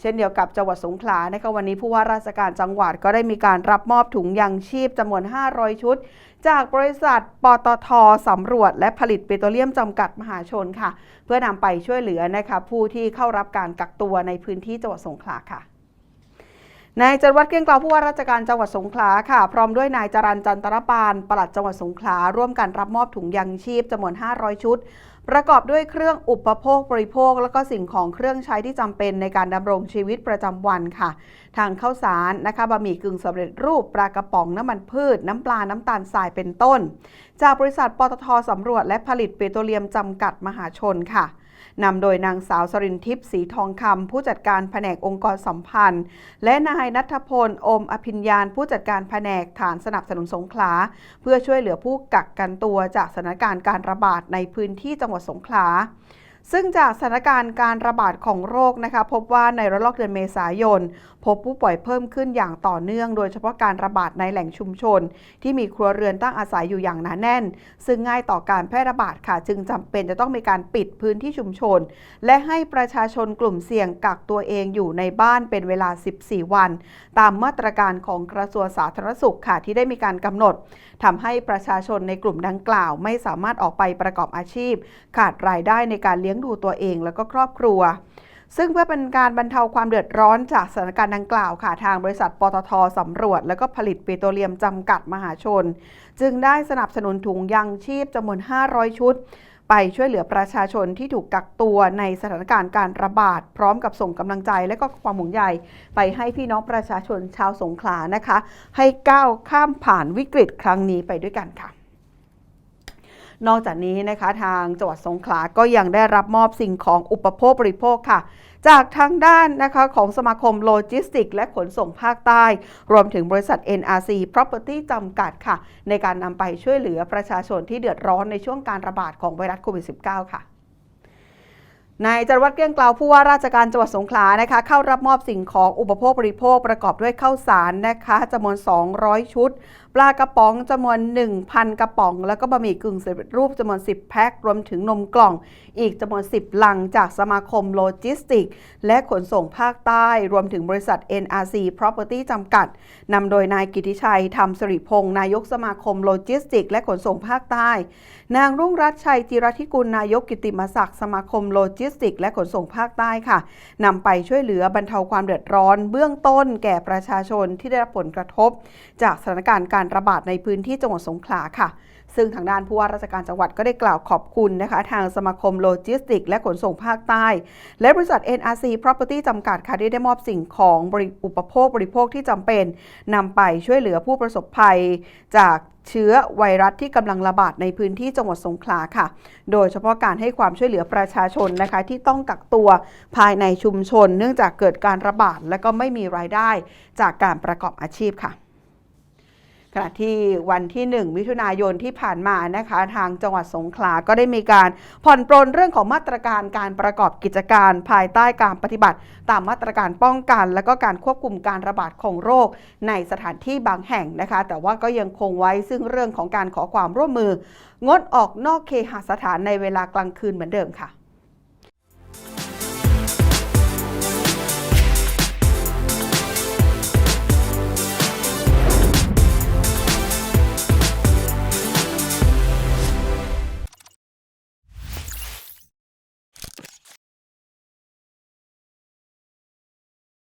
เช่นเดียวกับจังหวัดสงขลานะคะวันนี้ผู้ว่าราชการจังหวัดก็ได้มีการรับมอบถุงยางชีพจำนวน 500 ชุด จากบริษัทปตทสำรวจ และผลิตปิโตรเลียมจำกัดมหาชนค่ะ เพื่อนำไปช่วยเหลือนะคะผู้ที่เข้ารับการกักตัวในพื้นที่จังหวัดสงขลาค่ะ นายจรวัฒน์เกรียงกล่าวผู้ว่าราชการจังหวัดสงขลาค่ะ พร้อมด้วยนายจรันจันตรปานปลัดจังหวัดสงขลาร่วมกันรับมอบถุงยังชีพจำนวน 500 ชุด ประกอบด้วยเครื่องอุปโภคบริโภค แล้วก็สิ่งของเครื่องใช้ที่จำเป็นในการดำรงชีวิตประจำวันค่ะ ทางข้าวสารนะคะบะหมี่กึ่งสำเร็จรูปปลากระป๋องน้ำมันพืช น้ำปลาน้ำตาลทรายเป็นต้น จากบริษัทปตทสำรวจและผลิตเปโตรเลียมจำกัดมหาชนค่ะ นำโดยนางสาวสรินทิพย์สีทองคำผู้จัดการแผนกองค์กรสัมพันธ์ และนายนัทพลอมอภิญญาณผู้จัดการแผนกฐานสนับสนุนสงขลา เพื่อช่วยเหลือผู้กักกันตัวจากสถานการณ์การระบาดในพื้นที่จังหวัดสงขลา ซึ่งจากสถานการณ์การระบาดของโรคนะคะพบว่าในระลอกเดือนเมษายน พบผู้ป่วยเพิ่มขึ้นอย่างต่อเนื่อง โดยเฉพาะการระบาดในแหล่งชุมชน ที่มีครัวเรือนตั้งอาศัยอยู่อย่างหนาแน่น ซึ่งง่ายต่อการแพร่ระบาดค่ะ จึงจำเป็นจะต้องมีการปิดพื้นที่ชุมชน และให้ประชาชนกลุ่มเสี่ยงกักตัวเองอยู่ในบ้านเป็นเวลา 14 วัน ตามมาตรการของกระทรวงสาธารณสุขค่ะที่ได้มีการกำหนดทำให้ประชาชนในกลุ่มดังกล่าว ไม่สามารถออกไปประกอบอาชีพ ขาดรายได้ในการเลี้ยงยังดูตัวเองแล้วก็ครอบครัว ซึ่งเพื่อเป็นการบรรเทาความเดือดร้อนจากสถานการณ์ดังกล่าวค่ะทางบริษัทปตทสำรวจ และก็ผลิตปิโตรเลียมจำกัดมหาชน จึงได้สนับสนุนถุงยังชีพจำนวน 500 ชุดไปช่วยเหลือประชาชนที่ถูกกักตัวในสถานการณ์การระบาด พร้อมกับส่งกำลังใจและก็ความห่วงใยไปให้พี่น้องประชาชนชาวสงขลานะคะ ให้ก้าวข้ามผ่านวิกฤตครั้งนี้ไปด้วยกันค่ะ นอกจากนี้นะคะทางจังหวัดสงขลาก็ยังได้รับมอบสิ่งของอุปโภคบริโภคค่ะ จากทางด้านนะคะของสมาคมโลจิสติก และขนส่งภาคใต้ รวมถึงบริษัท NRC Property จำกัดค่ะ ในการนำไปช่วยเหลือประชาชนที่เดือดร้อนในช่วงการระบาดของไวรัสโควิด -19 ค่ะนายจรวัฒน์เกลี้ยงกล่าวผู้ว่าราชการจังหวัดสงขลานะคะเข้ารับมอบสิ่งของอุปโภคบริโภคประกอบด้วยข้าวสารนะคะจำนวน 200 ชุดปลากระป๋องจำนวน 1,000 กระป๋อง แล้วก็บะหมี่กึ่งสำเร็จรูปจำนวน 10 แพ็ครวมถึงนมกล่อง อีกจำนวน 10 ลังจากสมาคมโลจิสติก และขนส่งภาคใต้ รวมถึงบริษัท NRC Property จำกัดนำโดยนายกิติชัยธรรมสริพงศ์นายกสมาคมโลจิสติก และขนส่งภาคใต้ นางรุ่งรัตน์ชัยจิรธิกุลนายกกิติมศักดิ์สมาคมโลจิสติก และขนส่งภาคใต้ค่ะนำไปช่วยเหลือบรรเทาความเดือดร้อน เบื้องต้นแก่ประชาชนที่ได้รับผลกระทบ จากสถานการณ์การระบาดในพื้นที่จังหวัดสงขลาค่ะ ซึ่งทางด้านผู้ว่าราชการจังหวัดก็ได้กล่าวขอบคุณนะคะ ทางสมาคมโลจิสติก และขนส่งภาคใต้ และบริษัท NRC Property จำกัดค่ะที่ได้มอบสิ่งของอุปโภคบริโภคที่จำเป็นนำไปช่วยเหลือผู้ประสบภัยจากเชื้อไวรัสที่กำลังระบาดในพื้นที่จังหวัดสงขลาค่ะ โดยเฉพาะการให้ความช่วยเหลือประชาชนนะคะที่ต้องกักตัวภายในชุมชน เนื่องจากเกิดการระบาดและก็ไม่มีรายได้จากการประกอบอาชีพค่ะ ขณะที่วันที่ 1 มิถุนายนที่ผ่านมานะคะ ทางจังหวัดสงขลาก็ได้มีการผ่อนปรนเรื่องของมาตรการการประกอบกิจการภายใต้การปฏิบัติ ตามมาตรการป้องกัน และก็การควบคุมการระบาดของโรคในสถานที่บางแห่งนะคะ แต่ว่าก็ยังคงไว้ซึ่งเรื่องของการขอความร่วมมือ งดออกนอกเคหสถานในเวลากลางคืนเหมือนเดิมค่ะ